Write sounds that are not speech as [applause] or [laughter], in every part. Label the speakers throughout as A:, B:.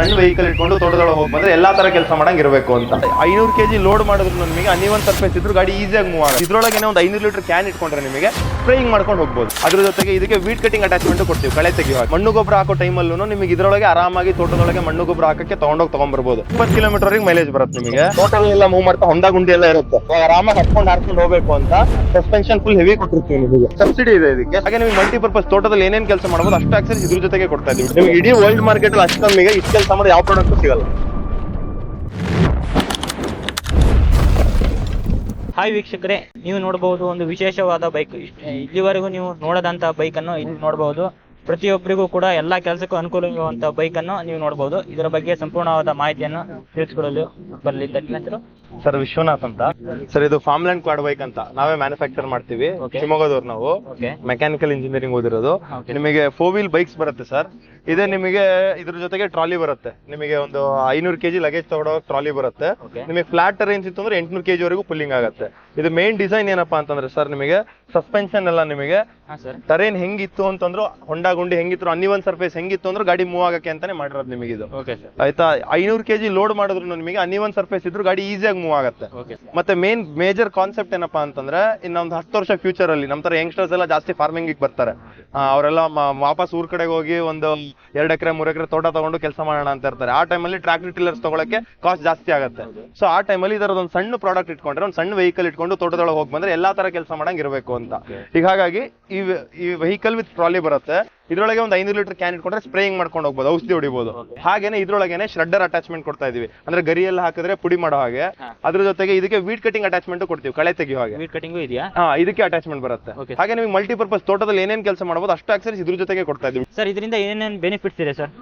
A: ಸಣ್ಣ ವೆಹಿಕಲ್ ಇಟ್ಕೊಂಡು ತೋಟದೊಳಗೆ ಹೋಗಿ ಬಂದ್ರೆ ಎಲ್ಲಾ ತರ ಕೆಲಸ ಮಾಡಂಗ್ ಇರಬೇಕು ಅಂತ. ಐನೂರು ಕೆಜಿ ಲೋಡ್ ಮಾಡಿದ್ರು ನಿಮಗೆ ಅನಿವನ್ ಸರ್ಫೇಸ್ ಇದ್ರು ಗಾಡಿ ಈಸಿಯಾಗಿ ಮೂವ್ ಆಗುತ್ತೆ. ಇದ್ರೊಳಗೆ ಒಂದು ಐನೂರು ಲೀಟರ್ ಕ್ಯಾನ್ ಇಟ್ಕೊಂಡ್ರೆ ನಿಮಗೆ ಸ್ಪ್ರೇಯಿಂಗ್ ಮಾಡ್ಕೊಂಡು ಹೋಗ್ಬೋದು. ಅದ್ರ ಜೊತೆಗೆ ಇದಕ್ಕೆ ವೀಟ್ ಕಟಿಂಗ್ ಅಟ್ಯಾಚ್ಮೆಂಟ್ ಕೊಡ್ತೀವಿ ಕಳೆ ತೆಗೆಯುವಾಗ. ಮಣ್ಣು ಗೊಬ್ಬರ ಹಾಕೋ ಟೈಮಲ್ಲೂ ನಿಮಗೆ ಇದರೊಳಗೆ ಆರಾಮಾಗಿ ತೋಟದೊಳಗೆ ಮಣ್ಣು ಗೊಬ್ಬರ ಹಾಕಕ್ಕೆ ತಗೊಂಡೋಗಿ ತಗೊಂಡ್ಬರ್ಬೋದು ಇಪ್ಪತ್ತು ಕಿಲೋಮೀಟರ್ ಮೈಲೇಜ್ ಬರುತ್ತೆ ನಿಮಗೆ. ಟೋಟಲ್ ಎಲ್ಲ ಮೂವ್ ಮಾಡ್ತಾ ಹೊಂಡ ಗುಂಡಿ ಎಲ್ಲ ಇರುತ್ತೆ. ಆರಾಮಾಗಿ ಹತ್ಕೊಂಡು ಹಾರ್ಕೊಂಡು ಹೋಗ್ಬೇಕು ಅಂತ ಸಸ್ಪೆನ್ಷನ್ ಫುಲ್ ಹೆವಿ ಕೊಟ್ಟಿರ್ತೀವಿ ನಿಮಗೆ. ಸಬ್ಸಿಡಿ ಇದೆ ಇದಕ್ಕೆ. ಹಾಗೆ ನಿಮಗೆ ಮಲ್ಟಿಪರ್ಪಸ್ ತೋಟದಲ್ಲಿ ಏನೇನು ಕೆಲಸ ಮಾಡಬಹುದು ಅಷ್ಟು ಆಕ್ಸೆಸ್ ಇದ್ರ ಜೊತೆಗೆ ಕೊಡ್ತಾ ಇದೀವಿ. ನಿಮಗೆ ಇಡೀ ವರ್ಲ್ಡ್ ಮಾರ್ಕೆಟ್ ಅಲ್ಲಿ ಅಷ್ಟು ಕಮ್ಮಿಗೆ ಇಷ್ಟು ಕೆಲಸ ಮಾಡೋದು ಯಾವ ಪ್ರಾಡಕ್ಟ್ ಸಿಗಲ್ಲ.
B: ಹಾಯ್ ವೀಕ್ಷಕರೇ, ನೀವು ನೋಡಬಹುದು ಒಂದು ವಿಶೇಷವಾದ ಬೈಕ್ ಇಲ್ಲಿವರೆಗೂ ನೀವು ನೋಡದಂತ ಬೈಕ್ ಅನ್ನು ಇಲ್ಲಿ ನೋಡಬಹುದು. ಪ್ರತಿಯೊಬ್ಬರಿಗೂ ಕೂಡ ಎಲ್ಲಾ ಕೆಲಸಕ್ಕೂ ಅನುಕೂಲವಾಗುವಂತ ಬೈಕ್ ಅನ್ನು ನೀವು ನೋಡಬಹುದು. ಇದರ ಬಗ್ಗೆ ಸಂಪೂರ್ಣವಾದ ಮಾಹಿತಿಯನ್ನು ತಿಳಿಸಿಕೊಳ್ಳಲು ಬರಲಿದ್ದ
A: ಸರ್ ವಿಶ್ವನಾಥ್ ಅಂತ. ಸರ್ ಇದು ಫಾರ್ಮ್ಲ್ಯಾಂಡ್ ಕ್ವಾಡ್ ಬೈಕ್ ಅಂತ. ನಾವೇ ಮ್ಯಾನುಫ್ಯಾಕ್ಚರ್ ಮಾಡ್ತೀವಿ. ಶಿವಮೊಗ್ಗದವ್ರು ನಾವು. ಮೆಕ್ಯಾನಿಕಲ್ ಇಂಜಿನಿಯರಿಂಗ್ ಓದಿರೋದು. ನಿಮಗೆ ಫೋರ್ ವೀಲ್ ಬೈಕ್ಸ್ ಬರುತ್ತೆ ಸರ್. ಇದೇ ನಿಮಗೆ ಇದ್ರ ಜೊತೆಗೆ ಟ್ರಾಲಿ ಬರುತ್ತೆ. ನಿಮಗೆ ಒಂದು ಐನೂರು ಕೆಜಿ ಲಗೇಜ್ ತಗೊಂಡೋಗ ಟ್ರಾಲಿ ಬರುತ್ತೆ. ನಿಮಗೆ ಫ್ಲಾಟ್ ಟರೇನ್ಸ್ ಇತ್ತು ಅಂದ್ರೆ ಎಂಟ್ನೂರು ಕೆಜಿ ವರೆಗೂ ಪುಲ್ಲಿಂಗ್ ಆಗುತ್ತೆ. ಇದು ಮೇನ್ ಡಿಸೈನ್ ಏನಪ್ಪಾ ಅಂತಂದ್ರೆ ಸರ್ ನಿಮಗೆ ಸಸ್ಪೆನ್ಷನ್ ಎಲ್ಲ ನಿಮಗೆ ಟರೇನ್ ಹೆಂಗಿತ್ತು ಅಂತಂದ್ರು ಹೊಂಡಾ ಗುಂಡಿ ಹೆಂಗಿತ್ತು ಅನ್ನಿವನ್ ಸರ್ಫೇಸ್ ಹೆಂಗಿತ್ತು ಅಂದ್ರೆ ಗಾಡಿ ಮೂವ್ ಆಗಕ್ಕೆ ಅಂತಾನೆ ಮಾಡಿರೋದು ನಿಮಗೆ ಇದು ಆಯ್ತಾ? ಐನೂರು ಕೆಜಿ ಲೋಡ್ ಮಾಡಿದ್ರು ನಿಮಗೆ ಅನ್ನಿವನ್ ಸರ್ಫೇಸ್ ಇದ್ರು ಗಾಡಿ ಈಸಿಯಾಗಿ ಮೂವ್ ಆಗುತ್ತೆ. ಮತ್ತೆ ಮೇನ್ ಮೇಜರ್ ಕಾನ್ಸೆಪ್ಟ್ ಏನಪ್ಪಾ ಅಂತಂದ್ರೆ ಇನ್ನೊಂದು ಹತ್ತು ವರ್ಷ ಫ್ಯೂಚರ್ ಅಲ್ಲಿ ನಮ್ಮ ತರ ಯಂಗ್ಸ್ಟರ್ಸ್ ಎಲ್ಲ ಜಾಸ್ತಿ ಫಾರ್ಮಿಂಗ್ ಬರ್ತಾರೆ. ಅವರೆಲ್ಲ ವಾಪಸ್ ಊರ್ ಕಡೆಗೆ ಹೋಗಿ ಒಂದು ಎರಡು ಎಕರೆ ಮೂರ್ ಎಕರೆ ತೋಟ ತಗೊಂಡು ಕೆಲಸ ಮಾಡೋಣ ಅಂತ ಇರ್ತಾರೆ. ಆ ಟೈಮಲ್ಲಿ ಟ್ರಾಕ್ಟರ್ ಟಿಲ್ಲರ್ಸ್ ತಗೊಳಕ್ಕೆ ಕಾಸ್ಟ್ ಜಾಸ್ತಿ ಆಗುತ್ತೆ. ಸೊ ಆ ಟೈಮಲ್ಲಿ ಇದರದ್ದು ಒಂದು ಸಣ್ಣ ಪ್ರಾಡಕ್ಟ್ ಇಟ್ಕೊಂಡ್ರೆ ಒಂದು ಸಣ್ಣ ವೆಹಿಕಲ್ ಇಟ್ಕೊಂಡು ತೋಟದೊಳಗೆ ಹೋಗಿ ಬಂದ್ರೆ ಎಲ್ಲಾ ತರ ಕೆಲಸ ಮಾಡಂಗಿರ್ಬೇಕು ಇರಬೇಕು ಅಂತ. ಈಗ ಹಾಗಾಗಿ ಈ ವೆಹಿಕಲ್ ವಿತ್ ಟ್ರಾಲಿ ಬರುತ್ತೆ. ಇದ್ರೊಳಗೆ ಒಂದು ಐನೂರು ಲೀಟರ್ ಕ್ಯಾನ್ ಇಟ್ಕೊಂಡ್ರೆ ಸ್ಪ್ರೇಯಿಂಗ್ ಮಾಡ್ಕೊಂಡು ಹೋಗ್ಬೋದು ಔಷಧಿ ಹೊಡಿಬಹುದು ಹಾಗೇನೆ ಇದ್ರೊಳಗೇನೆ ಶ್ರಡ್ಡರ್ ಅಟ್ಯಾಚ್ಮೆಂಟ್ ಕೊಡ್ತಾ ಇದೀವಿ. ಅಂದ್ರೆ ಗರಿಯಲ್ಲಿ ಹಾಕಿದ್ರೆ ಪುಡಿ ಮಾಡೋ ಹಾಗೆ. ಅದ್ರ ಜೊತೆಗೆ ಇದಕ್ಕೆ ವೀಟ್ ಕಟಿಂಗ್ ಅಟ್ಯಾಚ್ಮೆಂಟ್ ಕೊಡ್ತೀವಿ ಕಳೆ ತೆಗೆಯೋ ಹಾಗೆ.
B: ವೀಟ್ ಕಟಿಂಗ್ ಇದೆಯಾ?
A: ಹಾ ಇದಕ್ಕೆ ಅಟ್ಯಾಚ್ಮೆಂಟ್ ಬರುತ್ತೆ. ಹಾಗೆ ನಿಮಗೆ ಮಲ್ಟಿಪರ್ಪಸ್ ತೋಟದಲ್ಲಿ ಏನೇನ್ ಕೆಲಸ ಮಾಡಬಹುದು ಅಷ್ಟು ಆಕ್ಸೆಸ್ ಇದ್ರ ಜೊತೆಗೆ ಕೊಡ್ತಾ ಇದೀವಿ.
B: ಸರ್ ಇದರಿಂದ ಏನೇನು ಬೆನಿಫಿಟ್ಸ್ ಇದೆ ಸರ್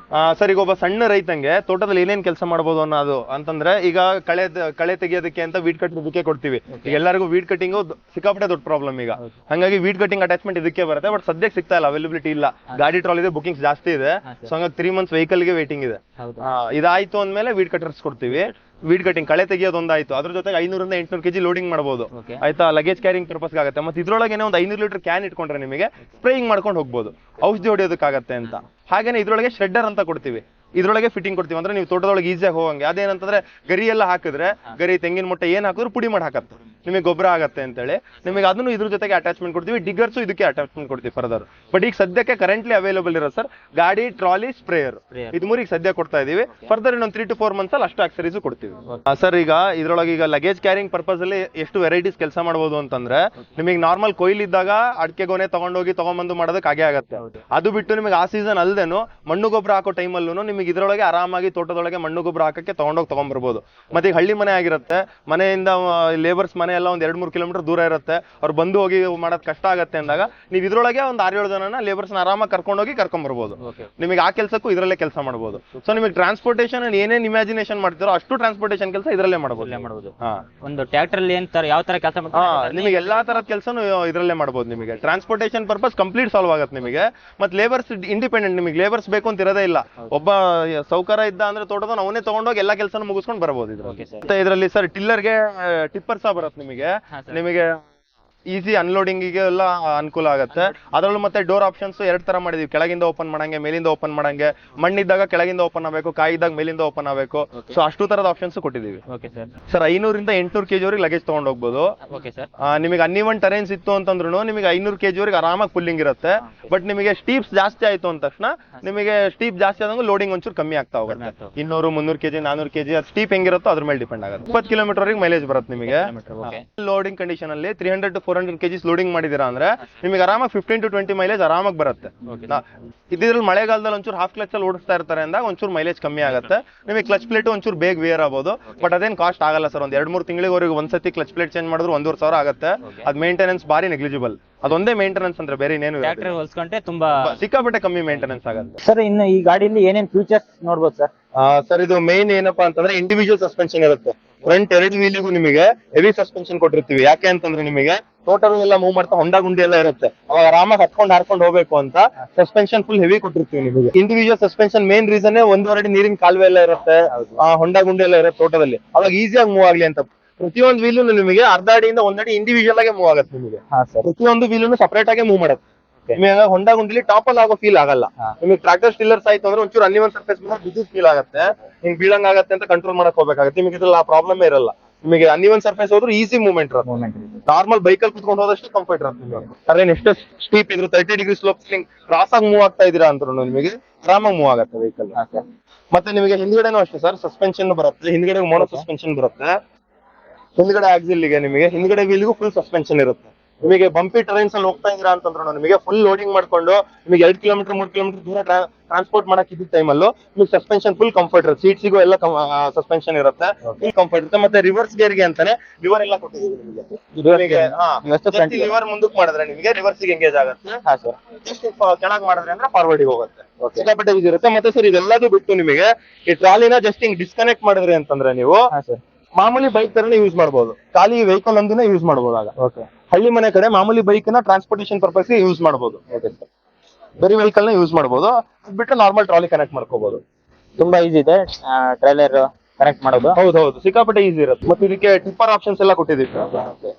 A: ಸರ್ ಈಗ ಒಬ್ಬ ಸಣ್ಣ ರೈತಂಗೆ ತೋಟದಲ್ಲಿ ಏನೇನ್ ಕೆಲಸ ಮಾಡಬಹುದು ಅನ್ನೋದು ಅಂತಂದ್ರೆ ಈಗ ಕಳೆ ಕಳೆ ತೆಗಿಯೋದಕ್ಕೆ ಅಂತ ವೀಟ್ ಕಟ್ ಇದಕ್ಕೆ ಕೊಡ್ತೀವಿ. ಈಗ ಎಲ್ಲರಿಗೂ ವೀಟ್ ಕಟಿಂಗ್ ಸಿಕ್ಕಾಪಟ್ಟೆ ದೊಡ್ಡ ಪ್ರಾಬ್ಲಮ್ ಈಗ. ಹಂಗಾಗಿ ವೀಟ್ ಕಟಿಂಗ್ ಅಟ್ಯಾಚ್ಮೆಂಟ್ ಇದಕ್ಕೆ ಬರುತ್ತೆ ಬಟ್ ಸದ್ಯಕ್ಕೆ ಸಿಗ್ತಾ ಇಲ್ಲ ಅವೈಲಬಿಲಿಟಿ ಇಲ್ಲ. ಗಾಡಿ ಟ್ರಾಲ್ ಇದೆ ಬುಕಿಂಗ್ಸ್ ಜಾಸ್ತಿ ಇದೆ. ಸೊ ಹಂಗಾಗಿ ತ್ರೀ ಮಂತ್ಸ್ ವೆಹಿಕಲ್ಗೆ ವೇಟಿಂಗ್ ಇದೆ. ಆ, ಇದಾಯ್ತು ಅಂದ್ಮೇಲೆ ವೀಡ್ ಕಟರ್ಸ್ ಕೊಡ್ತೀವಿ. ವೀಡ್ ಕಟಿಂಗ್ ಕಳೆ ತೆಗಿಯೋದೊಂದಾಯ್ತು ಅದ್ರ ಜೊತೆಗೆ ಐನೂರಿಂದ ಎಂಟ್ನೂರು ಕೆಜಿ ಲೋಡಿಂಗ್ ಮಾಡಬಹುದು ಆಯ್ತಾ? ಲಗೇಜ್ ಕ್ಯಾರಿಂಗ್ ಪರ್ಪಸ್ ಆಗುತ್ತೆ. ಮತ್ತೆ ಇದ್ರೊಳಗೇನೆ ಒಂದು ಐನೂರು ಲೀಟರ್ ಕ್ಯಾನ್ ಇಟ್ಕೊಂಡ್ರೆ ನಿಮಗೆ ಸ್ಪ್ರೇಯಿಂಗ್ ಮಾಡ್ಕೊಂಡು ಹೋಗ್ಬೋದು. ಔಷಧಿ ಹೊಡಿಯೋದಕ್ಕಾಗತ್ತೆ ಅಂತ. ಹಾಗೇನೆ ಇದ್ರೊಳಗೆ ಶ್ರೆಡ್ಡರ್ ಅಂತ ಕೊಡ್ತೀವಿ. ಇದ್ರೊಳಗೆ ಫಿಟ್ಟಿಂಗ್ ಕೊಡ್ತೀವಿ. ಅಂದ್ರೆ ನೀವು ತೋಟದೊಳಗೆ ಈಸಿಯಾಗಿ ಹೋಗಂಗೆ. ಅದೇನಂತಂದ್ರೆ ಗರಿ ಎಲ್ಲ ಹಾಕಿದ್ರೆ ಗರಿ ತೆಂಗಿನ ಮೊಟ್ಟೆ ಏನ್ ಹಾಕಿದ್ರು ಪುಡಿ ಮಾಡಿ ಹಾಕತ್ತೆ. ನಿಮಗೆ ಗೊಬ್ಬರ ಆಗತ್ತೆ ಅಂತೇಳಿ. ನಿಮಗೆ ಅದನ್ನು ಇದ್ರ ಜೊತೆಗೆ ಅಟ್ಯಾಚ್ಮೆಂಟ್ ಕೊಡ್ತೀವಿ. ಡಿಗ್ಗರ್ಸು ಇದಕ್ಕೆ ಅಟ್ಯಾಚ್ಮೆಂಟ್ ಕೊಡ್ತೀವಿ ಫರ್ದರ್ ಬಟ್ ಈಗ ಸದ್ಯಕ್ಕೆ ಕರೆಂಟ್ಲಿ ಅವೈಲೇಬಲ್ ಇರೋ ಸರ್ ಗಾಡಿ ಟ್ರಾಲಿ ಸ್ಪ್ರೇಯರ್. ಇದು ಮೂರಿಗೆ ಸದ್ಯ ಕೊಡ್ತಾ ಇದೀವಿ. ಫರ್ದರ್ ಇನ್ನೊಂದು ತ್ರೀ ಟು ಫೋರ್ ಮಂತ್ಸ್ ಅಲ್ಲಿ ಅಷ್ಟು ಆಕ್ಸರೀಸ್ ಕೊಡ್ತೀವಿ. ಸರ್ ಈಗ ಇದ್ರೊಳಗೆ ಈಗ ಲಗೇಜ್ ಕ್ಯಾರಿಂಗ್ ಪರ್ಪಸ್ ಅಲ್ಲಿ ಎಷ್ಟು ವೆರೈಟೀಸ್ ಕೆಲಸ ಮಾಡಬಹುದು ಅಂತಂದ್ರೆ ನಿಮಗೆ ನಾರ್ಮಲ್ ಕೊಯ್ಲ್ ಇದ್ದಾಗ ಅಡಿಕೆ ಗೊನೆ ತಗೊಂಡೋಗಿ ತಗೊಂಡ್ಬಂದು ಮಾಡೋದಕ್ಕೆ ಹಾಗೆ ಆಗುತ್ತೆ. ಅದು ಬಿಟ್ಟು ನಿಮಗೆ ಆ ಸೀಸನ್ ಅಲ್ದೇನು ಮಣ್ಣು ಗೊಬ್ಬರ ಹಾಕೋ ಟೈಮಲ್ಲೂ ನಿಮಗೆ ಇದ್ರೊಳಗೆ ಆರಾಮಾಗಿ ತೋಟದೊಳಗೆ ಮಣ್ಣು ಗೊಬ್ಬರ ಹಾಕಕ್ಕೆ ತಗೊಂಡೋಗಿ ತಗೊಂಡ್ಬರ್ಬೋದು ಮತ್ತೆ ಈಗ ಹಳ್ಳಿ ಮನೆ ಆಗಿರುತ್ತೆ. ಮನೆಯಿಂದ ಲೇಬರ್ಸ್ ಮನೆ ಎಲ್ಲ ಒಂದು ಎರಡ್ ಮೂರು ಕಿಲೋಮೀಟರ್ ದೂರ ಇರುತ್ತೆ. ಅವ್ರು ಬಂದು ಹೋಗಿ ಮಾಡೋದು ಕಷ್ಟ ಆಗತ್ತೆ ಅಂದಾಗ ನೀವು ಇದ್ರೊಳಗೆ ಒಂದು ಆರು ಏಳು ಜನನ ಲೇಬರ್ಸ್ನ ಆರಾಮಾಗಿ ಕರ್ಕೊಂಡೋಗಿ
B: ಕರ್ಕೊಂಬರ್ಬೋದು.
A: ನಿಮಗೆ ಆ ಕೆಲಸಕ್ಕೂ ಇದರಲ್ಲೇ ಕೆಲಸ ಮಾಡಬಹುದು ಸೊ ನಿಮಗೆ ಟ್ರಾನ್ಸ್ಪೋರ್ಟೇಷನ್ ಏನೇನ್ ಇಮ್ಯಾಜಿನೇಷನ್ ಮಾಡ್ತೀರೋ ಅಷ್ಟು ಟ್ರಾನ್ಸ್ಪೋರ್ಟೇಷನ್ ಕೆಲಸ ಇದರಲ್ಲೇ ಮಾಡಬಹುದು
B: ಮಾಡ್ಬೋದು. ಒಂದು ಟ್ರ್ಯಾಕ್ಟರ್ ಅಲ್ಲಿ ಏನ್ ತರ ಯಾವ ತರ ಕೆಲಸ
A: ನಿಮ್ಗೆ ಎಲ್ಲಾ ತರದ ಕೆಲಸನು ಇದರಲ್ಲೇ ಮಾಡಬಹುದು ನಿಮಗೆ. ಟ್ರಾನ್ಸ್ಪೋರ್ಟೇಷನ್ ಪರ್ಪಸ್ ಕಂಪ್ಲೀಟ್ ಸಾಲ್ವ್ ಆಗುತ್ತೆ ನಿಮಗೆ. ಮತ್ತೆ ಲೇಬರ್ಸ್ ಇಂಡಿಪೆಂಡೆಂಟ್ ನಿಮಗೆ ಲೇಬರ್ಸ್ ಬೇಕು ಅಂತ ಇರೋದೇ ಇಲ್ಲ. ಒಬ್ಬ ಸೌಕರ್ಯ ಇದ್ದ ಅಂದ್ರೆ ತೋಟದ ಅವನೇ ತಗೊಂಡೋಗಿ ಎಲ್ಲಾ ಕೆಲಸನೂ ಮುಗಿಸ್ಕೊಂಡು ಬರಬಹುದು ಇದ್ರಲ್ಲಿ. ಮತ್ತೆ ಇದರಲ್ಲಿ ಸರ್ ಟಿಲ್ಲರ್ಗೆ ಟಿಪ್ಪರ್ ಸಹ ಬರುತ್ತೆ ನಿಮಗೆ.
B: ಸರ್.
A: ನಿಮಗೆ ಈಸಿ ಅನ್ಲೋಡಿಂಗಿಗೆ ಎಲ್ಲ ಅನುಕೂಲ ಆಗುತ್ತೆ. ಅದರಲ್ಲೂ ಮತ್ತೆ ಡೋರ್ ಆಪ್ಷನ್ಸ್ ಎರಡು ತರ ಮಾಡಿದೀವಿ. ಕೆಳಗಿಂದ ಓಪನ್ ಮಾಡಂಗೆ ಮೇಲಿಂದ ಓಪನ್ ಮಾಡಂಗೆ. ಮಣ್ಣಿದ್ದಾಗ ಕೆಳಗಿಂದ ಓಪನ್ ಆಗಬೇಕು ಕಾಯಿದ್ದಾಗ ಮೇಲಿಂದ ಓಪನ್ ಆಗಬೇಕು. ಸೊ ಅಷ್ಟು ತರದ ಆಪ್ಷನ್ಸ್ ಕೊಟ್ಟಿದೀವಿ
B: ಓಕೆ ಸರ್
A: ಐನೂರಿಂದ ಎಂಟ್ನೂರು ಕೆಜಿ ವರೆಗೆ ಲಗೇಜ್ ತಗೊಂಡು ಹೋಗ್ಬೋದು. ನಿಮಗೆ ಅನ್ಇವನ್ ಟರೇನ್ಸ್ ಇತ್ತು ಅಂತಂದ್ರು ನಿಮಗೆ ಐನೂರು ಕೆಜಿ ವರೆಗೆ ಆರಾಮಾಗಿ ಪುಲ್ಲಿಂಗ್ ಇರುತ್ತೆ. ಬಟ್ ನಿಮಗೆ ಸ್ಟೀಪ್ಸ್ ಜಾಸ್ತಿ ಆಯ್ತು ಅಂದ ತಕ್ಷಣ ನಿಮಗೆ ಸ್ಟೀಪ್ ಜಾಸ್ತಿ ಆದಂಗೆ ಲೋಡಿಂಗ್ ಒಂಚೂರು ಕಮ್ಮಿ ಆಗ್ತಾ ಹೋಗುತ್ತೆ. ಇನ್ನೂರು ಮುನ್ನೂರು ಕೆಜಿ ನಾನೂರು ಕೆಜಿ ಅದು ಸ್ಟೀಪ್ ಹೆಂಗಿರುತ್ತೋ ಅದ್ರ ಮೇಲೆ ಡಿಪೆಂಡ್ ಆಗುತ್ತೆ. ಇಪ್ಪತ್ತು ಕಿಲೋಮೀಟರ್ ವರೆಗೆ ಮೈಲೇಜ್ ಬರುತ್ತೆ ನಿಮಗೆ. ಲೋಡಿಂಗ್ ಕಂಡೀಷನ್ ಅಲ್ಲಿ three hundred to four hundred kgs loading ಮಾಡಿದೀರಾ ಅಂದ್ರೆ ನಿಮಗೆ ಆರಾಮಾಗಿ ಫಿಫ್ಟೀನ್ ಟು ಟ್ವೆಂಟಿ ಮೈಲೇಜ್ ಆರಾಮಾಗಿ ಬರುತ್ತೆ. ಇದ್ರಲ್ಲಿ ಮಳೆಗಾಲದಲ್ಲಿ ಒಂಚೂರು ಹಾಫ್ ಕ್ಲಚ್ ಅಲ್ಲಿ ಓಡಿಸ್ತಾ ಇರ್ತಾರೆ ಅಂದಾಗ ಒಂಚೂರು ಮೈಲೇಜ್ ಕಮ್ಮಿ ಆಗುತ್ತೆ. ನಿಮಗೆ ಕ್ಲಚ್ ಪ್ಲೇಟ್ ಒಂಚೂರು ಬೇಗ ವೇರ್ ಆಗ್ಬೋದು. ಬಟ್ ಅದೇನು ಕಾಸ್ಟ್ ಆಗಲ್ಲ ಸರ್ ಒಂದ್ ಎರಡ್ ಮೂರು ತಿಂಗಳಿವರೆಗೆ ಒಂದ್ಸತಿ ಕ್ಲಚ್ ಪ್ಲೇಟ್ ಚೇಂಜ್ ಮಾಡಿದ್ರು ಒಂದೂವರೆ ಸಾವಿರ ಆಗುತ್ತೆ. ಅದು ಮೇಂಟೆನೆನ್ಸ್ ಬಾರಿ ನೆಗ್ಲಿಜಿಬಲ್ ಅದೊಂದೇ ಮೇಂಟೆನೆನ್ಸ್ ಅಂದ್ರೆ ಬೇರೆ ಇನ್ನೇನು
B: ಹೋಲ್ಸ್ಕೊಂಡ್ರೆ ತುಂಬಾ
A: ಸಿಕ್ಕಾಪಟ್ಟೆ ಕಮ್ಮಿ ಮೇಂಟೆನೆನ್ಸ್ ಆಗುತ್ತೆ.
B: ಸರ್ ಇನ್ನು ಈ ಗಾಡಿಯಲ್ಲಿ ಏನೇನು ಫೀಚರ್ಸ್ ನೋಡ್ಬೋದು ಸರ್
A: ಸರ್ ಇದು ಮೇನ್ ಏನಪ್ಪಾ ಅಂತಂದ್ರೆ ಇಂಡಿವಿಜುವಲ್ ಸಸ್ಪೆನ್ಷನ್ ಇರುತ್ತೆ. ಫ್ರಂಟ್ ಎರಡ್ ವೀಲಿಗೂ ನಿಮಗೆ ಹೆವಿ ಸಸ್ಪೆನ್ಷನ್ ಕೊಟ್ಟಿರ್ತೀವಿ. ಯಾಕೆ ಅಂತಂದ್ರೆ ನಿಮಗೆ ಟೋಟಲ್ ಎಲ್ಲ ಮೂವ್ ಮಾಡ್ತಾ ಹೊಂಡ ಗುಂಡಿ ಎಲ್ಲ ಇರುತ್ತೆ. ಅವಾಗ ಆರಾಮಾಗಿ ಹತ್ಕೊಂಡು ಹಾರ್ಕೊಂಡು ಹೋಗ್ಬೇಕು ಅಂತ ಸಸ್ಪೆನ್ಷನ್ ಫುಲ್ ಹೆವಿ ಕೊಟ್ಟಿರ್ತೀವಿ ನಿಮಗೆ. ಇಂಡಿವಿಜುವಲ್ ಸಸ್ಪೆನ್ಷನ್ ಮೇನ್ ರೀಸನ್ ಒಂದೂವರೆ ನೀರಿನ ಕಾಲುವೆ ಎಲ್ಲ ಇರುತ್ತೆ. ಆ ಹೊಂಡ ಗುಂಡಿ ಎಲ್ಲ ಇರುತ್ತೆ ತೋಟದಲ್ಲಿ. ಅವಾಗ ಈಸಿಯಾಗಿ ಮೂವ್ ಆಗ್ಲಿ ಅಂತ. ಪ್ರತಿಯೊಂದು ವೀಲು ನಿಮಗೆ ಅರ್ಧ ಅಡಿಯಿಂದ ಒಂದಡಿ ಅಡಿ ಇಂಡಿವಿಜುವಲ್ ಆಗಿ ಮೂವ್ ಆಗುತ್ತೆ ನಿಮಗೆ. ಪ್ರತಿಯೊಂದು ವೀಲನ್ನು ಸಪರೇಟ್ ಆಗಿ ಮೂವ್ ಮಾಡುತ್ತೆ. ನಿಮಗೆ ಹೊಂಡಾ ಗುಂಡಿಲಿ ಟಾಪ್ ಅಲ್ಲಿ ಆಗೋ ಫೀಲ್ ಆಗಲ್ಲ. ನಿಮಗೆ ಟ್ರಾಕ್ಟರ್ ಸ್ಟಿಲ್ಲರ್ಸ್ ಆಯ್ತು ಅಂದ್ರೆ ಒಂಚೂರು ಅನಿವನ್ ಸರ್ಫೇಸ್ ಮೇಲೆ ಬಿದ್ದು ಫೀಲ್ ಆಗುತ್ತೆ. ಹಿಂಗ್ ಬೀಳಂಗ್ ಆಗತ್ತೆ ಅಂತ ಕಂಟ್ರೋಲ್ ಮಾಡಕ್ ಹೋಗ್ಬೇಕಾಗುತ್ತೆ. ನಿಮಗೆ ಇದ್ರಲ್ಲಿ ಆ ಪ್ರಾಬ್ಲಮ್ ಇರಲ್ಲ. ನಿಮಗೆ ಅನ್ಇವನ್ ಸರ್ಫೇಸ್ ಹೋದ್ರು ಈಸಿ ಮೂವ್ಮೆಂಟ್ ಇರುತ್ತೆ. ನಾರ್ಮಲ್ ಬೈಕಲ್ಲಿ ಕುತ್ಕೊಂಡು ಹೋದಷ್ಟು ಕಂಫರ್ಟ್ ಇರುತ್ತೆ ನಿಮಗೆ. ಅದೇ ಎಷ್ಟು ಸ್ಟೀಪ್ ಇದ್ರು ತರ್ಟಿ ಡಿಗ್ರಿ ಸ್ಲೋಪ್ ಕ್ರಾಸ್ ಆಗಿ ಮೂವ್ ಆಗ್ತಾ ಇದೀರಾ ಅಂತ ನಿಮಗೆ ಆರಾಮಾಗಿ ಮೂವ್ ಆಗುತ್ತೆ ವೆಹಿಕಲ್ ಮತ್ತೆ ನಿಮಗೆ ಹಿಂದ್ಗಡೆನೂ ಅಷ್ಟೇ ಸರ್ ಸಸ್ಪೆನ್ಷನ್ ಬರುತ್ತೆ. ಹಿಂದ್ಗಡೆ ಮೋನೋ ಸಸ್ಪೆನ್ಷನ್ ಬರುತ್ತೆ. ಹಿಂದ್ಗಡೆ ಆಕ್ಸಿಲ್ಗೆ ಗೆ ನಿಮಗೆ ಹಿಂದ್ಗಡೆ ವೀಲ್ಗೂ ಫುಲ್ ಸಸ್ಪೆನ್ಷನ್ ಇರುತ್ತೆ. ನಿಮಗೆ ಬಂಪಿ ಟ್ರೈನ್ಸ್ ಅಲ್ಲಿ ಹೋಗ್ತಾ ಇದೀರಾ ಅಂತಂದ್ರು ನಿಮಗೆ ಫುಲ್ ಲೋಡಿಂಗ್ ಮಾಡ್ಕೊಂಡು ನಿಮಗೆ ಎರಡು ಕಿಲೋಮೀಟರ್ ಮೂರು ಕಿಲೋಮೀಟರ್ ದೂರ ಟ್ರಾನ್ಸ್ಪೋರ್ಟ್ ಮಾಡಕ್ ಇದ್ದ ಟೈಮಲ್ಲೂ ನಿಮ್ಗೆ ಸಸ್ಪೆನ್ಷನ್ ಫುಲ್ ಕಂಫರ್ಟ್ ಇರುತ್ತೆ. ಸೀಟ್ಸಿಗೂ ಎಲ್ಲ ಸಸ್ಪೆನ್ಷನ್ ಇರುತ್ತೆ. ಫುಲ್ ಕಂಫರ್ಟ್ ಇರುತ್ತೆ. ಮತ್ತೆ ರಿವರ್ಸ್ ಗೇರ್ಗೆ ಅಂತಾನೆ ರಿವರ್ ಎಲ್ಲ ಕೊಟ್ಟಿದ್ದೀವಿ. ಲಿವರ್ ಮುಂದಕ್ಕೆ ಮಾಡಿದ್ರೆ ನಿಮಗೆ ರಿವರ್ಸ್ ಎಂಗೇಜ್ ಆಗುತ್ತೆ.
B: ಹಾ ಸರ್
A: ಜಸ್ಟ್ ಕೆಳಗ್ ಮಾಡಿದ್ರೆ ಅಂದ್ರೆ ಫಾರ್ವರ್ಡ್ ಹೋಗುತ್ತೆ. ಸಿಕ್ಕಾಪಟ್ಟೆ ಇರುತ್ತೆ. ಮತ್ತೆ ಸರ್ ಇದೆಲ್ಲದೂ ಬಿಟ್ಟು ನಿಮಗೆ ಈ ಟ್ರಾಲಿನ ಜಸ್ಟ್ ಹಿಂಗ್ ಡಿಸ್ಕನೆಕ್ಟ್ ಮಾಡಿದ್ರಿ ಅಂತಂದ್ರೆ ನೀವು ಮಾಮೂಲಿ ಬೈಕ್ ತರನೇ ಯೂಸ್ ಮಾಡಬಹುದು ಖಾಲಿ ವೆಹಿಕಲ್ ಒಂದಿನ ಯೂಸ್ ಮಾಡಬಹುದು ಆಗ.
B: ಓಕೆ
A: ಹಳ್ಳಿ ಮನೆ ಕಡೆ ಮಾಮೂಲಿ ಬೈಕ್ನ ಟ್ರಾನ್ಸ್ಪೋರ್ಟೇಶನ್ ಪರ್ಪಸ್ ಯೂಸ್ ಮಾಡಬಹುದು ಬರೀ ವೆಹಿಕಲ್ನ ಯೂಸ್ ಮಾಡಬಹುದು ಬಿಟ್ಟು ನಾರ್ಮಲ್ ಟ್ರಾಲಿ ಕನೆಕ್ಟ್ ಮಾಡ್ಕೋಬಹುದು
B: ತುಂಬಾ ಈಸಿ ಇದೆ. ಟ್ರೈಲರ್ ಕನೆಕ್ಟ್ ಮಾಡೋದು.
A: ಹೌದು ಹೌದು. ಸಿಕ್ಕಾಪಟ್ಟೆ ಈಸಿ ಇರುತ್ತೆ. ಮತ್ತೆ ಇದಕ್ಕೆ ಟಿಪ್ಪರ್ ಆಪ್ಷನ್ಸ್ ಎಲ್ಲ ಕೊಟ್ಟಿದ್ದೀವಿ.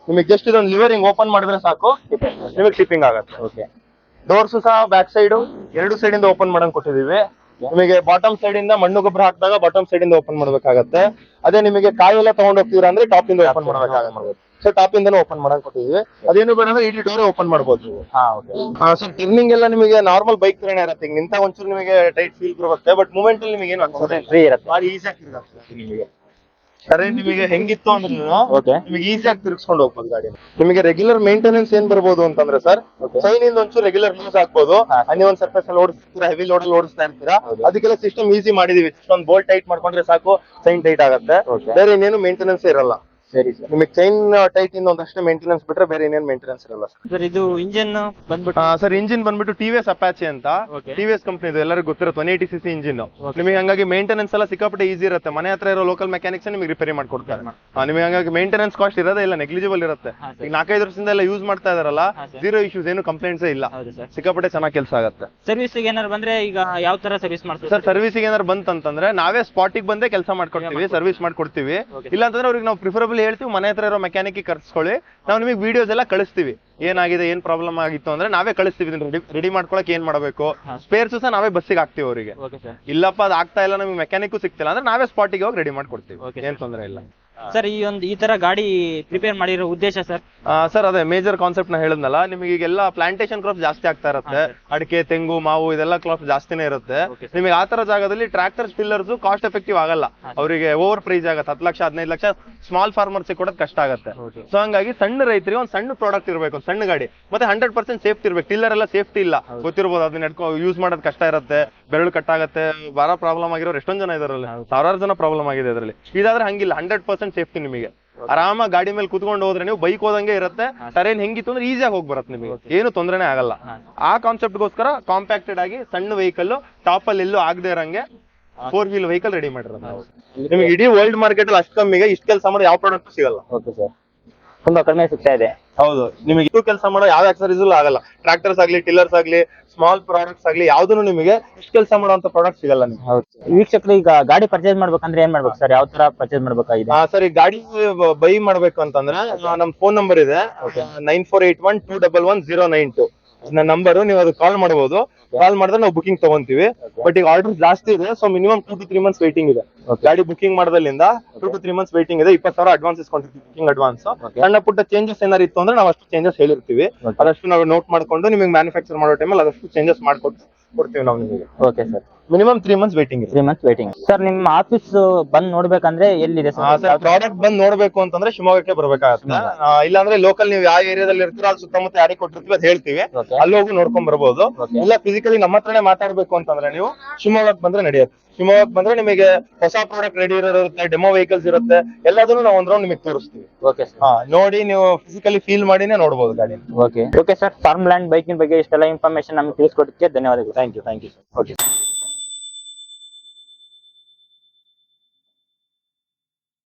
A: ನಿಮಗೆ ಜಸ್ಟ್ ಇದೊಂದು ಲಿವರಿಂಗ್ ಓಪನ್ ಮಾಡಿದ್ರೆ ಸಾಕು. ನಿಮಗೆ ಟಿಪ್ಪಿಂಗ್ ಆಗುತ್ತೆ.
B: ಓಕೆ
A: ಡೋರ್ಸ್ ಸಹ ಬ್ಯಾಕ್ ಸೈಡ್ ಎರಡು ಸೈಡ್ ಇಂದ ಓಪನ್ ಮಾಡಂಗ್ ಕೊಟ್ಟಿದೀವಿ ನಿಮಗೆ ಬಾಟಮ್ ಸೈಡ್ ಇಂದ ಮಣ್ಣು ಗೊಬ್ಬರ ಹಾಕಿದಾಗ ಬಾಟಮ್ ಸೈಡ್ ಇಂದ ಓಪನ್ ಮಾಡ್ಬೇಕಾಗತ್ತೆ. ಅದೇ ನಿಮಗೆ ಕಾಯಿ ಎಲ್ಲ ತಗೊಂಡ್ ಹೋಗ್ತೀರಾ ಅಂದ್ರೆ ಟಾಪ್ ಇಂದ ಓಪನ್ ಮಾಡ್ಬೇಕಾಗತ್ತೆ. ಸೊ ಟಾಪ್ ಇಂದನೂ ಓಪನ್ ಮಾಡಕ್ ಕೊಟ್ಟಿದ್ವಿ ಅದೇನು ಬೇಡ ಅಂದ್ರೆ ಇಡೀ ಡೋರ್ ಓಪನ್ ಮಾಡ್ಬೋದು ನೀವು. ಸರ್ ಟರ್ನಿಂಗ್ ಎಲ್ಲ ನಿಮಗೆ ನಾರ್ಮಲ್ ಬೈಕ್ ತರನೇ ಇರುತ್ತೆ. ನಿಂತ ಒಂಚೂರು ನಿಮಗೆ ಟೈಟ್ ಫೀಲ್ ಬರುತ್ತೆ ಬಟ್ ಮೂಮೆಂಟ್ ಅಲ್ಲಿ ನಿಮಗೆ ಏನು
B: ಫ್ರೀ ಇರುತ್ತೆ.
A: ಭಾರಿ ಈಸಿಯಾಗಿ ತಿರ್ಗಾಗ್ತದೆ ನಿಮಗೆ ಸರಿ ನಿಮಗೆ ಹೆಂಗಿತ್ತು ಅಂದ್ರೆ [laughs] ನಿಮಗೆ ಆಗಿ ತಿರ್ಗಿಸ್ಕೊಂಡು ಹೋಗ್ಬೋದು ಗಾಡಿ. ನಿಮಗೆ ರೆಗ್ಯುಲರ್ ಮೇಂಟೆನೆನ್ಸ್ ಏನ್ ಬರ್ಬೋದು ಅಂತಂದ್ರೆ ಸರ್
B: ಸೈನ್
A: ಚೈನ್ ಇಂದ ಒಂಚೂರು ರೆಗ್ಯುಲರ್ ಯೂಸ್ ಆಗ್ಬೋದು.
B: ಹಾ.
A: ಅಲ್ಲಿ ಒಂದ್ ಸರ್ಫೇಸ್ ಅಲ್ಲಿ ಓಡಿಸ್ತೀರಾ ಹೆವಿ ಲೋಡ್ ಅಲ್ಲಿ ಓಡಿಸ್ತಾ ಇರ್ತೀರಾ
B: ಹೌದು.
A: ಅದಕ್ಕೆಲ್ಲ ಸಿಸ್ಟಮ್ ಈಸಿ ಮಾಡಿದೀವಿ. ಒಂದು ಬೋಲ್ಟ್ ಟೈಟ್ ಮಾಡ್ಕೊಂಡ್ರೆ ಸಾಕು ಸೈನ್ ಟೈಟ್ ಆಗುತ್ತೆ.
B: Okay.
A: ಬೇರೆ ಇನ್ನೇನು ಮೇಂಟೆನೆನ್ಸ್ ಇರಲ್ಲ.
B: ಸರಿ ಸರ್.
A: ನಿಮಗೆ ಚೈನ್ ಟೈಟ್ ಇಂದ ಒಂದಷ್ಟೇ ಮೇಂಟೆನೆನ್ಸ್ ಬಿಟ್ರೆ ಬೇರೆ ಇನ್ನೇನು ಮೇಂಟೆನೆನ್ಸ್ ಇರಲ್ಲ
B: ಸರ್? ಇದು ಇಂಜಿನ್ ಬಂದ್ಬಿಟ್ಟು
A: ಸರ್ ಇಂಜಿನ್ ಬಂದ್ಬಿಟ್ಟು ಟಿವಿಎಸ್ ಅಪಾಚಿ ಅಂತ.
B: Okay.
A: ಟಿವಿಎಸ್ ಕಂಪ್ನಿ ಎಲ್ಲರಿಗೂ ಗೊತ್ತಿರುತ್ತೆ one eighty C C engine ನಿಮಗೆ ಹಂಗಾಗಿ ಮೇಂಟೆನೆನ್ಸ್ ಎಲ್ಲ ಸಿಕ್ಕಾಪಟ್ಟೆ ಈಸಿ ಇರುತ್ತೆ. ಮನೆ ಹತ್ರ ಇರೋ ಲೋಕಲ್ ಮೆಕ್ಯಾನಿಕ್ಸ್ ನಿಮಗೆ ರಿಪೇರಿ ಮಾಡ್ಕೊಡ್ತಾರೆ. ಆ, ನಿಮಗೆ ಹಂಗಾಗಿ ಮೇಂಟೆನೆನ್ಸ್ ಕಾಸ್ಟ್ ಇರೋದೇ ಇಲ್ಲ ನೆಗ್ಲಿಜಿಬಲ್ ಇರುತ್ತೆ.
B: ಹಾ, sir.
A: ಈಗ ನಾಲ್ಕೈದು ವರ್ಷದಿಂದ ಎಲ್ಲ ಯೂಸ್ ಮಾಡ್ತಾ ಇದಾರಲ್ಲ
B: ಹಾ, sir.
A: ಜೀರೋ ಇಶ್ಯೂಸ್ ಏನು ಕಂಪ್ಲೇಂಟ್ಸ್ ಇಲ್ಲ.
B: ಹೌದು ಸರ್.
A: ಸಿಕ್ಕಾಪಟ್ಟೆ ಚೆನ್ನಾಗಿ ಕೆಲಸ ಆಗುತ್ತೆ.
B: ಸರ್ವಿಸ್ ಏನಾರು ಬಂದ್ರೆ ಈಗ ಯಾವ ತರ ಸರ್ವಿಸ್ ಮಾಡ್ತೀವಿ
A: ಸರ್ ಸರ್ವಿಸಿಗೆ ಏನಾದ್ರು ಬಂತಂತಂದ್ರೆ ನಾವೇ ಸ್ಪಾಟಿಗೆ ಬಂದೇ ಕೆಲಸ ಮಾಡ್ಕೊಡ್ತೀವಿ ಸರ್ವಿಸ್ ಮಾಡ್ಕೊಡ್ತೀವಿ.
B: Okay.
A: ಇಲ್ಲ ಅಂತಂದ್ರೆ ಅವ್ರಿಗೆ ನಾವು ಪ್ರಿಫರಬಲ್ ಹೇಳ್ತೀವಿ ಮನೆ ಹತ್ರ ಇರೋ ಮೆಕ್ಯಾನಿಕ್ ಕರ್ಸ್ಕೊಳ್ಳಿ. ನಾವು ನಿಮಗೆ ವಿಡಿಯೋಸ್ ಎಲ್ಲ ಕಳಿಸ್ತೀವಿ. ಏನಾಗಿದೆ ಏನ್ ಪ್ರಾಬ್ಲಮ್ ಆಗಿತ್ತು ಅಂದ್ರೆ ನಾವೇ ಕಳಿಸ್ತೀವಿ ರೆಡಿ ರೆಡಿ ಮಾಡ್ಕೊಳಕ್ ಏನ್ ಮಾಡಬೇಕು. ಸ್ಪೇರ್ಸ್ ಸಹ ನಾವೇ ಬಸ್ಸಿಗೆ ಹಾಕ್ತಿವಿ ಅವರಿಗೆ. ಇಲ್ಲಪ್ಪ ಅದು ಆಗ್ತಾ ಇಲ್ಲ ನಮಗೆ ಮೆಕ್ಯಾನಿಕ್ ಸಿಗ್ತಿಲ್ಲ ಅಂದ್ರೆ ನಾವೇ ಸ್ಪಾಟಿಗೆ ಹೋಗಿ ರೆಡಿ ಮಾಡ್ಕೊಡ್ತೀವಿ. ಏನ್ ತೊಂದ್ರೆ ಇಲ್ಲ.
B: ಸರ್ ಈ ಒಂದು ಈ ತರ ಗಾಡಿ ಪ್ರಿಪೇರ್ ಮಾಡಿರೋ ಉದ್ದೇಶ ಸರ್?
A: ಸರ್ ಅದೇ ಮೇಜರ್ ಕಾನ್ಸೆಪ್ಟ್ನ ಹೇಳಿದ್ನಲ್ಲ ನಿಮಗೆ ಈಗೆಲ್ಲ ಪ್ಲಾಂಟೇಶನ್ ಕ್ರಾಪ್ ಜಾಸ್ತಿ ಆಗ್ತಾ ಇರುತ್ತೆ. ಅಡಿಕೆ ತೆಂಗು ಮಾವು ಇದೆಲ್ಲ ಕ್ರಾಪ್ ಜಾಸ್ತಿನೇ ಇರುತ್ತೆ. ನಿಮಗೆ ಆ ತರ ಜಾಗದಲ್ಲಿ ಟ್ರಾಕ್ಟರ್ ಸ್ಟಿಲ್ಲರ್ಸ್ ಕಾಸ್ಟ್ ಎಫೆಕ್ಟಿವ್ ಆಗಲ್ಲ. ಅವರಿಗೆ ಓವರ್ ಪ್ರೈಸ್ ಆಗುತ್ತೆ ಹತ್ತು ಲಕ್ಷ ಹದಿನೈದು ಲಕ್ಷ ಸ್ಮಾಲ್ ಫಾರ್ಮರ್ಸ್ ಕೊಡೋದು ಕಷ್ಟ ಆಗುತ್ತೆ. ಸೊ ಹಂಗಾಗಿ ಸಣ್ಣ ರೈತರಿಗೆ ಒಂದು ಸಣ್ಣ ಪ್ರಾಡಕ್ಟ್ ಇರಬೇಕು ಒಂದು ಸಣ್ಣ ಗಾಡಿ. ಮತ್ತೆ ಹಂಡ್ರೆಡ್ ಪರ್ಸೆಂಟ್ ಸೇಫ್ಟಿ ಇರಬೇಕು. ಟಿಲ್ಲರ್ ಎಲ್ಲ ಸೇಫ್ಟಿ ಇಲ್ಲ. ಗೊತ್ತಿರ್ಬೋದು ಅದನ್ನ ಯೂಸ್ ಮಾಡೋದು ಕಷ್ಟ ಇರುತ್ತೆ. ಬೆರಳು ಕಟ್ಟಾಗತ್ತೆ. ಬಾರ ಪ್ರಾಬ್ಲಮ್ ಆಗಿರೋರು ಎಷ್ಟೊಂದು ಜನ ಇದರಲ್ಲಿ. ಸಾವಿರಾರು ಜನ ಪ್ರಾಬ್ಲಮ್ ಆಗಿದೆ ಇದರಲ್ಲಿ. ಇದಾದ್ರೆ ಹಂಗಿಲ್ಲ. ಹಂಡ್ರೆಡ್ ಪರ್ಸೆಂಟ್ ಸೇಫ್ಟಿ ನಿಮಗೆ. ಆರಾಮ ಗಾಡಿ ಮೇಲೆ ಕುತ್ಕೊಂಡು ಹೋದ್ರೆ ನೀವು ಬೈಕ್ ಹೋದಂಗೆ ಇರುತ್ತೆ. ಟರೇನ್ ಹೆಂಗಿತ್ತು ಅಂದ್ರೆ ಈಸಿಯಾಗಿ ಹೋಗಿ ಬರುತ್ತೆ ನಿಮಗೆ. ಏನು ತೊಂದರೆನೇ ಆಗಲ್ಲ.
B: ಆ
A: ಆ ಕಾನ್ಸೆಪ್ಟ್ಗೋಸ್ಕರ ಕಾಂಪ್ಯಾಕ್ಟೆಡ್ ಆಗಿ ಸಣ್ಣ ವೆಹಿಕಲ್ ಟಾಪ್ ಅಲ್ಲಿ ಎಲ್ಲೂ ಆಗದೆ ಇರಂಗೆ ಫೋರ್ ವೀಲ್ ವೆಹಿಕಲ್ ರೆಡಿ ಮಾಡಿರೋದು ನಿಮಗೆ ಇಡೀ ವರ್ಲ್ಡ್ ಮಾರ್ಕೆಟ್ ಅಲ್ಲಿ ಅಷ್ಟು ಕಮ್ಮಿಗೆ ಇಷ್ಟು ಕೆಲಸ ಮಾಡೋ ಯಾವ ಪ್ರಾಡಕ್ಟ್ ಸಿಗಲ್ಲ.
B: Okay sir. ತುಂಬಾ ಕಡಿಮೆ ಸಿಗ್ತಾ ಇದೆ.
A: ಹೌದು. ನಿಮಗೆ ಇಷ್ಟು ಕೆಲಸ ಮಾಡೋ ಯಾವ ಆಕ್ಸರೀಸ್ ಆಗಲ್ಲ. ಟ್ರಾಕ್ಟರ್ಸ್ ಆಗ್ಲಿ ಟಿಲ್ಲರ್ಸ್ ಆಗ್ಲಿ ಸ್ಮಾಲ್ ಪ್ರಾಡಕ್ಟ್ಸ್ ಆಗ್ಲಿ ಯಾವ್ದು ನಿಮಗೆ ಇಷ್ಟು ಕೆಲಸ ಮಾಡುವಂತ ಪ್ರಾಡಕ್ಟ್ ಸಿಗಲ್ಲ ನಿಮ್ಗೆ.
B: ಹೌದು. ವೀಕ್ಷಕರು ಈಗ ಗಾಡಿ ಪರ್ಚೇಸ್ ಮಾಡ್ಬೇಕಂದ್ರೆ ಏನ್ ಮಾಡ್ಬೇಕು ಸರ್? ಯಾವ ತರ ಪರ್ಚೇಸ್ ಮಾಡ್ಬೇಕಾಗಿದೆ
A: ಸರ್ ಈ ಗಾಡಿ ಬೈ ಮಾಡ್ಬೇಕು ಅಂತಂದ್ರೆ ನಮ್ ಫೋನ್ ನಂಬರ್ ಇದೆ. Nine four eight one two double one zero nine two ನನ್ನ ನಂಬರ್ ನೀವು ಅದಕ್ಕೆ ಕಾಲ್ ಮಾಡಬಹುದು ಕಾಲ್ ಮಾಡಿದ್ರೆ ನಾವು ಬುಕಿಂಗ್ ತಗೊಂತೀವಿ. ಬಟ್ ಈಗ ಆರ್ಡರ್ ಜಾಸ್ತಿ ಇದೆ so minimum two to three months waiting ಇದೆ. ಗಾಡಿ ಬುಕಿಂಗ್ ಮಾಡೋದ್ರಿಂದ two to three months waiting ಇದೆ ಇಪ್ಪತ್ತು ಸಾವಿರ ಅಡ್ವಾನ್ಸ್ ಇಸ್ಕೊಂಡಿರ್ತೀವಿ ಬುಕಿಂಗ್ ಅಡ್ವಾನ್ಸ್. ಸಣ್ಣ ಪುಟ್ಟ ಚೇಂಜಸ್ ಏನಾರು ಇತ್ತು ಅಂದ್ರೆ ನಾವು ಅಷ್ಟು ಚೇಂಜಸ್ ಹೇಳಿರ್ತೀವಿ ಅದಷ್ಟು ನಾವು ನೋಟ್ ಮಾಡ್ಕೊಂಡು ನಿಮಗೆ ಮ್ಯಾನುಫ್ಯಾಕ್ಚರ್ ಮಾಡೋ ಟೈಮಲ್ಲಿ ಅದಷ್ಟು ಚೇಂಜಸ್ ಮಾಡ್ಕೊಟ್ಟು ಕೊಡ್ತೀವಿ ನಾವು ನಿಮಗೆ.
B: Okay sir
A: minimum three months waiting
B: three months waiting sir ನಿಮ್ಮ ಆಫೀಸ್ ಬಂದ್ ನೋಡ್ಬೇಕಂದ್ರೆ ಎಲ್ಲಿದೆ ಸರ್
A: ಸರ್ ಪ್ರಾಡಕ್ಟ್ ಬಂದ್ ನೋಡ್ಬೇಕು ಅಂತಂದ್ರೆ ಶಿವಮೊಗ್ಗಕ್ಕೆ ಬರ್ಬೇಕಾಗುತ್ತೆ. ಇಲ್ಲಾಂದ್ರೆ ಲೋಕಲ್ ನೀವು ಯಾವ ಏರಿಯಾದಲ್ಲಿ ಇರ್ತೀರೋ ಅಲ್ಲಿ ಸುತ್ತಮುತ್ತ ಯಾರಿಗೆ ಕೊಟ್ಟಿರ್ತೀವಿ ಅದ್ ಹೇಳ್ತೀವಿ. ಅಲ್ಲಿ ಹೋಗಿ ನೋಡ್ಕೊಂಡ್ ಬರ್ಬೋದು. ಇಲ್ಲ ಫಿಸಿಕಲಿ ನಮ್ಮ ಹತ್ರನೇ ಮಾತಾಡ್ಬೇಕು ಅಂತಂದ್ರೆ ನೀವು ಶಿವಮೊಗ್ಗಕ್ಕೆ ಬಂದ್ರೆ ನಡೆಯುತ್ತೆ. ಶಿವಮೊಗ್ಗಕ್ಕೆ ಬಂದ್ರೆ ನಿಮಗೆ ಹೊಸ ಪ್ರಾಡಕ್ಟ್ ರೆಡಿ ಇರುತ್ತೆ ಡೆಮೋ ವೆಹಿಕಲ್ಸ್ ಇರುತ್ತೆ ಎಲ್ಲದನ್ನು ನಾವು ಒಂದ್ ರೌಂಡ್ ನಿಮಗೆ ತೋರಿಸ್ತೀವಿ.
B: ಓಕೆ ಸರ್
A: ಹಾ ನೋಡಿ ನೀವು ಫಿಸಿಕಲಿ ಫೀಲ್ ಮಾಡಿನೇ ನೋಡಬಹುದು ಗಾಡಿ.
B: Okay okay sir farm land ಬೈಕಿನ ಬಗ್ಗೆ ಇಷ್ಟೆಲ್ಲ ಇನ್ಫಾರ್ಮೇಶನ್ ನಮ್ಗೆ ತಿಳಿಸ್ಕೊಡಕ್ಕೆ ಧನ್ಯವಾದಗಳು.
A: Thank you thank you okay